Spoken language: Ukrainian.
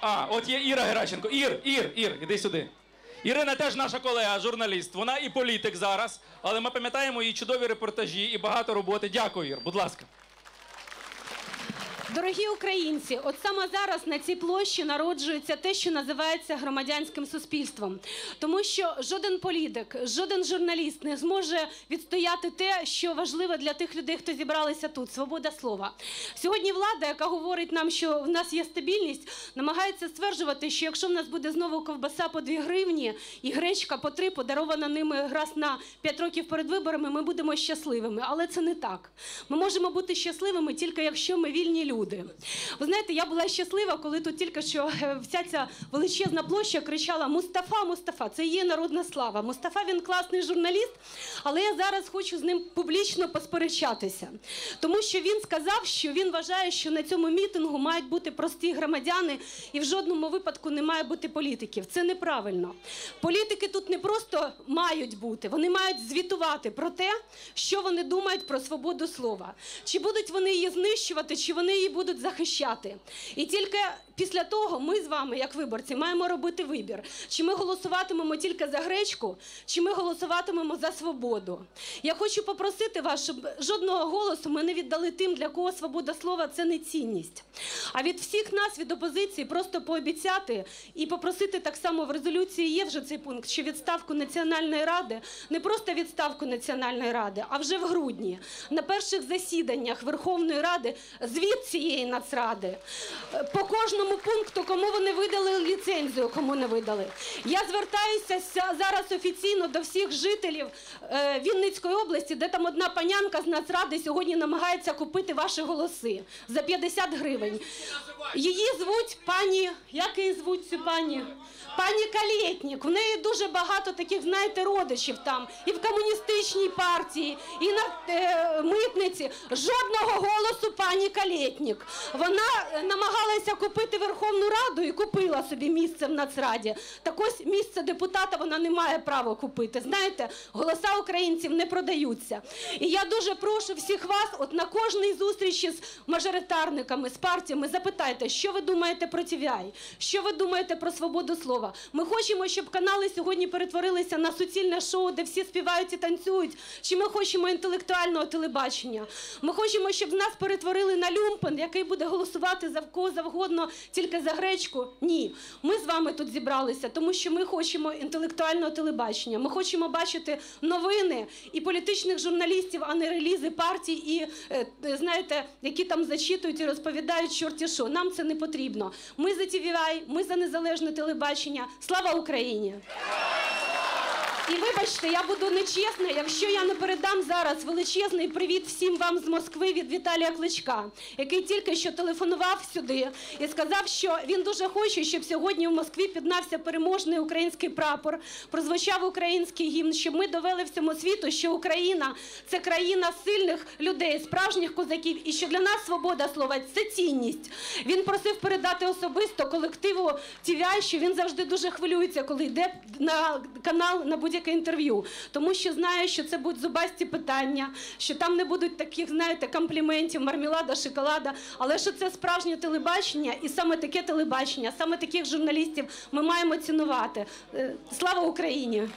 А, от є Іра Геращенко. Ір, Ір, Ір, іди сюди. Ірина теж наша колега, журналіст. Вона і політик зараз, але ми пам'ятаємо її чудові репортажі і багато роботи. Дякую, Ір. Будь ласка. Дорогі українці, от саме зараз на цій площі народжується те, що називається громадянським суспільством, тому що жоден політик, жоден журналіст не зможе відстояти те, що важливо для тих людей, хто зібралися тут свобода слова. Сьогодні влада, яка говорить нам, що в нас є стабільність, намагається стверджувати, що якщо в нас буде знову ковбаса по 2 гривні і гречка по 3, подарована ними раз на 5 років перед виборами, ми будемо щасливими. Але це не так. Ми можемо бути щасливими тільки якщо ми вільні люди. Ви знаєте, я була щаслива, коли тут тільки що е, вся ця величезна площа кричала Мустафа, Мустафа. Це є народна слава. Мустафа він класний журналіст, але я зараз хочу з ним публічно посперечатися. Тому що він сказав, що він вважає, що на цьому мітингу мають бути прості громадяни, і в жодному випадку не має бути політиків. Це неправильно. Політики тут не просто мають бути, вони мають звітувати про те, що вони думають про свободу слова. Чи будуть вони її знищувати, чи вони її будуть захищати. І тільки після того ми з вами, як виборці, маємо робити вибір. Чи ми голосуватимемо тільки за гречку, чи ми голосуватимемо за свободу. Я хочу попросити вас, щоб жодного голосу ми не віддали тим, для кого свобода слова це не цінність. А від всіх нас, від опозиції, просто пообіцяти і попросити так само в резолюції є вже цей пункт, що відставку Національної ради, не просто відставку Національної ради, а вже в грудні на перших засіданнях Верховної Ради звіт цієї нацради по кожному пункту, кому вони видали ліцензію, кому не видали. Я звертаюся зараз офіційно до всіх жителів е, Вінницької області, де там одна панянка з нацради сьогодні намагається купити ваші голоси за 50 гривень. Її звуть пані. Як її звуть цю пані? Пані Калєтнік. В неї дуже багато таких, знаєте, родичів там і в комуністичній партії, і на е, митниці. Жодного голосу пані Калєтнік. Вона е, намагалася купити Верховну Раду і купила собі місце в Нацраді. Так ось місце депутата вона не має права купити. Знаєте, голоса українців не продаються. І я дуже прошу всіх вас, от на кожній зустрічі з мажоритарниками, з партіями, запитайте, що ви думаєте про TVI, що ви думаєте про свободу слова. Ми хочемо, щоб канали сьогодні перетворилися на суцільне шоу, де всі співають і танцюють. Чи ми хочемо інтелектуального телебачення? Ми хочемо, щоб нас перетворили на люмпен, який буде голосувати за кого завгодно, тільки за гречку. Ні, ми з вами тут зібралися, тому що ми хочемо інтелектуального телебачення. Ми хочемо бачити новини і політичних журналістів, а не релізи партій, і е, е, знаєте, які там зачитують і розповідають чорті що. Нам це не потрібно. Ми за TVI, ми за незалежне телебачення. Слава Україні! І вибачте, я буду нечесна, якщо я не передам зараз величезний привіт всім вам з Москви від Віталія Кличка, який тільки що телефонував сюди і сказав, що він дуже хоче, щоб сьогодні в Москві піднався переможний український прапор, прозвучав український гімн, щоб ми довели всьому світу, що Україна це країна сильних людей, справжніх козаків, і що для нас свобода слова це цінність. Він просив передати особисто колективу TVI, що він завжди дуже хвилюється, коли йде на канал на будь-яке інтерв'ю, тому що знаю, що це будуть зубасті питання, що там не будуть таких, знаєте, компліментів, мармелада, шоколада, але що це справжнє телебачення, і саме таке телебачення, саме таких журналістів ми маємо цінувати. Е, Слава Україні!